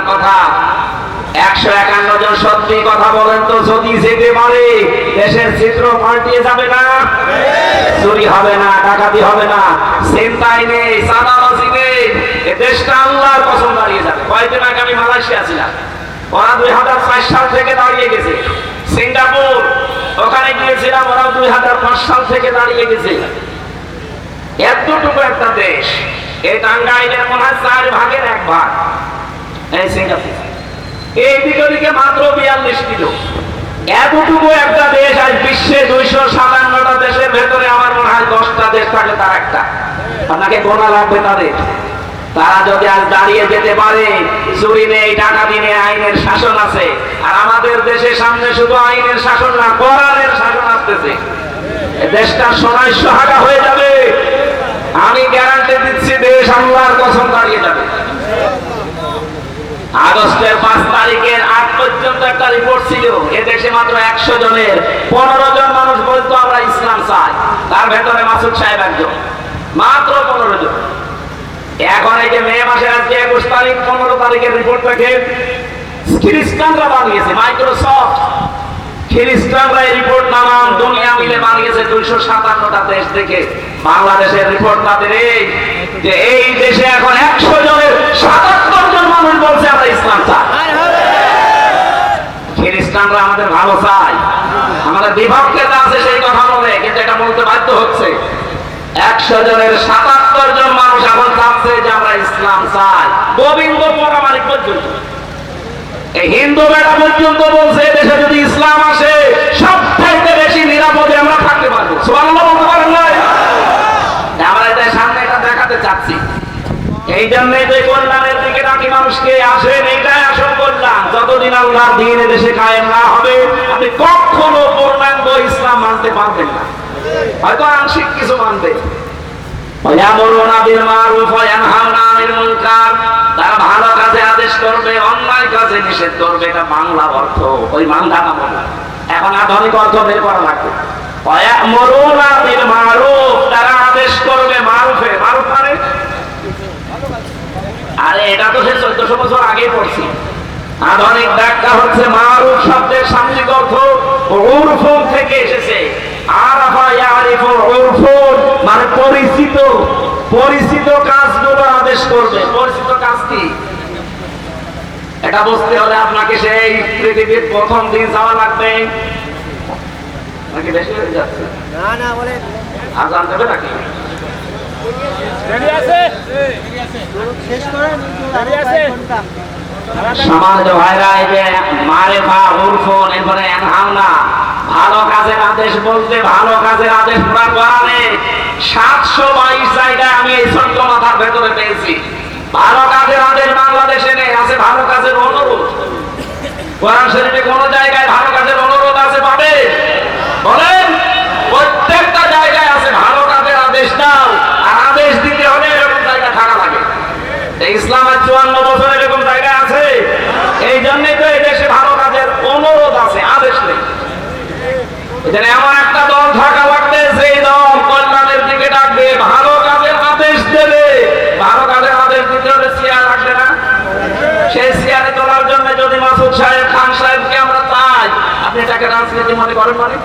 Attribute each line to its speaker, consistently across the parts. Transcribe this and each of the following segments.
Speaker 1: আপনার কথা। একশো একান্ন জন সত্যি কথা বলেন তো, যদি যেতে পারে, দেশের চিত্র পাল্টিয়ে যাবে না? চুরি হবে না, ডাকাতি হবে না। চিন্তাই নেই, সাদাবাজি নেই। দেশটা আল্লাহর পছন্দ দাঁড়িয়ে যাবে। কয়েকদিন আগে আমি মালয়েশিয়া ছিলাম। ওরা দুই হাজার চার সাল থেকে দাঁড়িয়ে গেছে। সিঙ্গাপুর, ওখানে গিয়েছিলাম ওরা দুই হাজার পাঁচ সাল থেকে দাঁড়িয়ে গেছে। এতটুকু একটা দেশ। এই টাঙ্গাইলের মনে হয় চার ভাগের এক ভাগ। দাঁড়িয়ে যেতে পারে চুরি নেই, টাকা দিনে আইনের শাসন আছে। আর আমাদের দেশের সামনে শুধু আইনের শাসন না কোরআনের শাসন আসতেছে। দেশটা সোনায় সোহাগা হয়ে যাবে। আমি গ্যারান্টি দিচ্ছি, দেশ আল্লাহর কসম দাঁড়িয়ে যাবে। আগস্টের পাঁচ তারিখের পর্যন্ত একটা রিপোর্ট ছিল এ দেশে মাত্র একশো জনের, পনেরো জন মানুষ বলতো আমরা ইসলাম চাই। তার ভেতরে মাসুদ সাহেব একজন, মাত্র পনেরো জন। এখন এই যে মে আজকে একুশ তারিখ, পনেরো তারিখের রিপোর্ট দেখে খ্রিস্টানরা বানিয়েছে মাইক্রোসফট খ্রিস্টানরা এই রিপোর্ট দুনিয়া মিলে বানিয়েছে, দুইশো সাতান্নটা দেশ থেকে বাংলাদেশের রিপোর্ট তাদের এই, যে এই দেশে এখন একশো জনের সাতাত্তর জন মানুষ বলছে আমরা ইসলাম চাই খ্রিস্টানরা আমাদের ভালো চাই। আমাদের বিভক্ততা আছে, সেই কথা বলে, কিন্তু এটা বলতে বাধ্য হচ্ছে। একশো জনের সাতাত্তর জন মানুষ এখন চাচ্ছে যে আমরা ইসলাম চাই। গোবিন্দ পরামানিক পর্যন্ত। এই হিন্দু বেড়া পর্যন্ত বলছে দেশে যদি ইসলাম আসে সব চাইতে বেশি নিরাপদে আমরা থাকতে পারব। সুবহানাল্লাহ বলতে পারেন না আমরা এটা সামনে এটা দেখাতে চাচ্ছি। এই জন্যই তো কল্যাণের দিকে ডাকি মানুষকে আসেন, এইটাই আসল যতদিন আল্লাহর দিন দেশে কায়েম না হবে আপনি কখনো পূর্ণাঙ্গ ইসলাম মানতে পারবেন না হয়তো আংশিক কিছু মানবে ويأمرون بالمعروف وينهون عن المنكر তারা ভালো কাজে আদেশ করবে অন্যায় কাজে নিষেধ করবে এটা বাংলা অর্থ ওই মানধারা বলে এখন আধুনিক অর্থ বের করা লাগবে ويأمرون بالمعروف তারা আদেশ করবে মারুফে মারুফ মানে আরে এটা তো সে চোদ্দশো বছর আগে পড়ছি আধুনিক ব্যাখ্যা হচ্ছে মারুফ শব্দের শাব্দিক অর্থ উরফুন থেকে এসেছে। আরাফা ইয়ারিফু উরফুন মানে পরিচিত। পরিচিত কাজগুলো আদেশ করবে। পরিচিত কাজ কি? এটা বুঝতে হলে আপনাকে সেই পৃথিবীর প্রথম দিন যাওয়া লাগবে। নাকি বেশি হয়ে যাচ্ছে?
Speaker 2: না না বলে
Speaker 1: আজান দেবে নাকি? রেডি আছে?
Speaker 2: রেডি আছে শেষ করেন
Speaker 3: দাঁড়িয়ে আছে।
Speaker 1: সমাজ ভাইরা মারে ভা উরফুন এরপরে এনহাওনা ভালো কাজের আদেশ বলতে, ভালো কাজের আদেশ পুরা কোরআনে সাতশো বাইশ জায়গায় আমি এই ছোট্ট মাথার ভেতরে পেয়েছি। ভালো কাজের আদেশ বাংলাদেশে নেই, আছে ভালো কাজের অনুরোধ। কোরআন শরীফে কোন জায়গায় ভালো কাজের অনুরোধ আছে পাবে? বলেন, প্রত্যেকটা জায়গায় আছে ভালো কাজের আদেশ দাও। আর আদেশ দিতে হলে এরকম জায়গা থাকা লাগে। ইসলামের চুয়ান্ন বছর এরকম জায়গা আছে এই জন্যই তো এই দেশে ভালো কাজের অনুরোধ আছে আদেশ নেই এখানে এমন একটা দল থাকা লাগবে, সেই দল কল্যাণের দিকে ডাকবে, ভালো কাজের আদেশ দেবে। ভালো কাজের আদেশ দিতে হলে চেয়ার রাখবে না? সেই চেয়ারে তোলার জন্য যদি মাসুদ সাহেব, খান সাহেবকে আমরা চাই, আপনি এটাকে রাজনীতি মনে করেন মানে?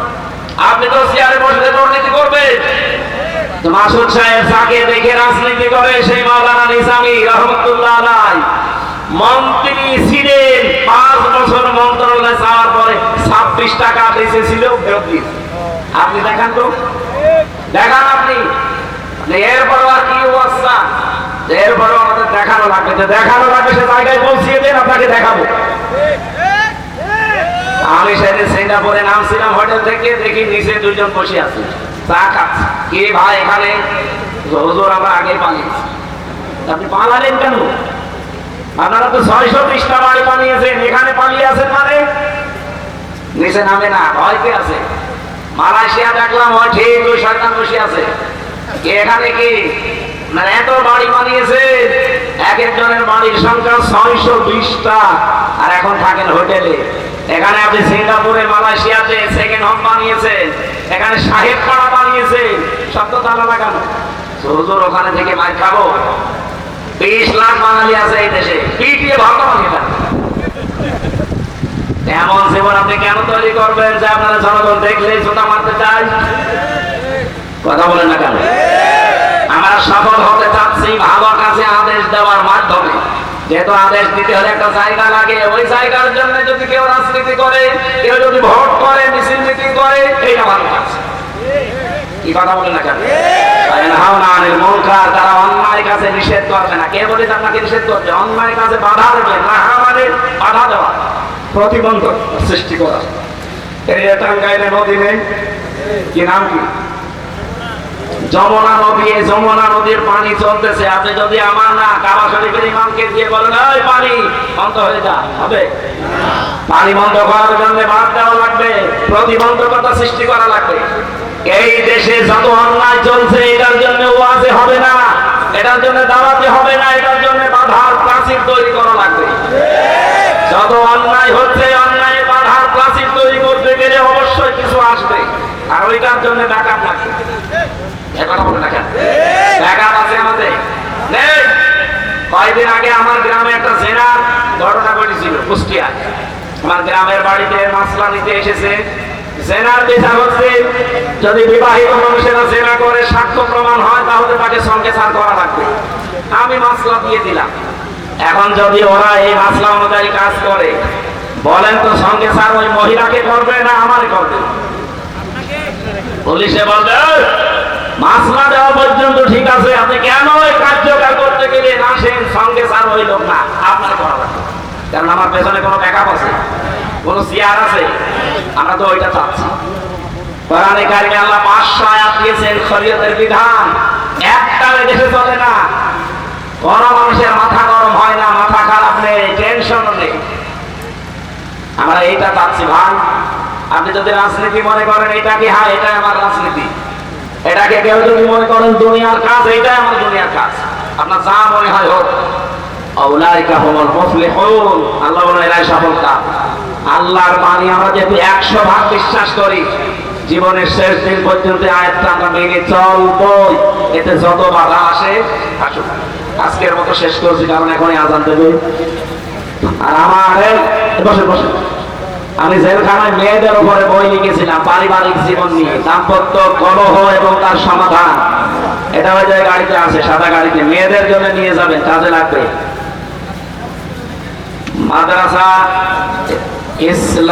Speaker 1: আপনি তো চেয়ারে বসলে দুর্নীতি করবেন। তো মাসুদ সাহেব যাকে দেখে রাজনীতি করে, সেই মাওলানা নিজামী রহমতুল্লাহ আলাই। মন্ত্রী ছিলেন। পাঁচ বছর মন্ত্রণালয়ে যাওয়ার পরে ছাব্বিশ টাকা ফেরত দিয়েছে আপনি দেখান তো। দেখান আপনি। যে এরপরও আর কি অবস্থা? যে এরপরও আমাদের দেখানো লাগবে। দেখানো লাগবে সে জায়গায় পৌঁছিয়ে দেন, আপনাকে দেখাবো। আমি সেদিন সিঙ্গাপুরে নামছিলাম হোটেল থেকে, দেখি নিচে দুইজন বসে আছে। চা খাচ্ছে। কে ভাই এখানে? হুজুর, আমরা আগে পালিয়েছি। আপনি পালালেন কেন? আপনারা তো ছয়শো পৃষ্ঠা বাড়ি বানিয়েছেন। এখানে পালিয়ে আছেন মানে? নিচে নামে না, ভয়তে আছে। মালয়েশিয়া দেখলাম হয় ঠিক ওই সরকার বসে আছে। এখানে কি? মানে এত বাড়ি বানিয়েছে, এক একজনের বাড়ির সংখ্যা ছয়শো বিশটা আর এখন থাকেন হোটেলে। এখানে আপনি সিঙ্গাপুরে, মালয়েশিয়াতে সেকেন্ড হোম বানিয়েছেন এখানে সাহেব পাড়া বানিয়েছে, সব তো তালা লাগানো। হুজুর, ওখানে থেকে মার খাব? বিশ লাখ বাঙালি আছে এই দেশে। পিটিয়ে ভালো লাগে এমন জীবন আপনি কেন তৈরি করবেন যে আপনারা জনগণ দেখলেই জোতা মারতে চাই কথা বলেন না কেন? আমরা সফল হতে চাচ্ছি ভালো কাজে আদেশ দেওয়ার মাধ্যমে। যেহেতু আদেশ দিতে হলে একটা জায়গা লাগে, ওই জায়গার জন্য যদি কেউ রাজনীতি করে, কেউ যদি ভোট করে, মিছিল মিটিং করে, এইটা ভালো কাজ। কি কথা বলেন না কেন? কাজে নিষেধ না। কে নিষেধ বাধা দেবে, না দেওয়া। সৃষ্টি করা। নদী যমুনা নদী, এই যমুনা নদীর পানি চলতেছে। আপনি যদি আমার না কাবা শরীফের ইমামকে দিয়ে বলেন ওই পানি বন্ধ হয়ে যা, হবে? পানি বন্ধ করার জন্য বাদ দেওয়া লাগবে। প্রতিবন্ধকতা সৃষ্টি করা লাগবে। এই দেশে যত অন্যায় চলছে, এটার জন্য ওয়াজে হবে না। এটার জন্য দাওয়াতে হবে না, এটার জন্য বাধার প্রাচীর তৈরি করা লাগবে। যত অন্যায় হচ্ছে, অন্যায় বাধার প্রাচীর তৈরি করতে গেলে অবশ্যই কিছু আসবে। আর ওইটার জন্য ব্যাকআপ লাগবে। আগে আমার গ্রামে একটা জেনার ঘটনা ঘটেছিল কুষ্টিয়া আমার গ্রামের বাড়িতে মাসলা নিতে এসেছে। জেনার বিচার হচ্ছে, যদি বিবাহিত মানুষেরা জেনা করে সাক্ষ্য প্রমাণ হয়, তাহলে তাকে সঙ্গে সার করা লাগবে। আমি মাসলা দিয়ে দিলাম। এখন যদি ওরা এই মাসলা অনুযায়ী কাজ করে, বলেন তো সঙ্গে স্যার ওই মহিলাকে করবে না আমারে করবে? পুলিশে বলবে মাসলা দেওয়া পর্যন্ত ঠিক আছে, আপনি কেন ওই কার্যকর করতে গেলেন? আসেন, সঙ্গে স্যার ওই লোক না, আপনার করা কারণ আমার পেছনে কোনো ব্যাকআপ আছে। কোনো চেয়ার আছে? আমরা তো ওইটা চাচ্ছি। কোরআনে কারিমে আল্লাহ পাঁচশো আয়াত দিয়েছেন, শরীয়তের বিধান। দেশে চলে না। কোন মানুষের মাথা গরম হয় না, মাথা খারাপ নেই টেনশন নেই। আমরা এইটা চাচ্ছি, ভাই। আপনি যদি রাজনীতি মনে করেন, এটা কি হ্যাঁ এটাই আমার রাজনীতি। এটাকে কেউ যদি মনে করেন, দুনিয়ার কাজ এইটাই আমার দুনিয়ার কাজ। আপনার যা মনে হয় হোক। আল্লাহ বলেন, এরাই সফল কাজ আল্লাহর বাণী আমরা যেহেতু একশো ভাগ বিশ্বাস করি, জীবনের শেষ দিন পর্যন্ত আয়াতটা মেনে চলবই এতে যত বাধা আসে, আসুক। আজকের মতো শেষ করছি, কারণ এখনই আজান দেবে। আর আমার বসে বসে আমি জেলখানায় মেয়েদের উপরে বই লিখেছিলাম, পারিবারিক জীবন নিয়ে, দাম্পত্য কলহ এবং তার সমাধান। এটা ওই যে গাড়িতে আছে, সাদা গাড়িতে। মেয়েদের জন্য নিয়ে যাবেন, কাজে লাগবে। মাদ্রাসা ইসলাম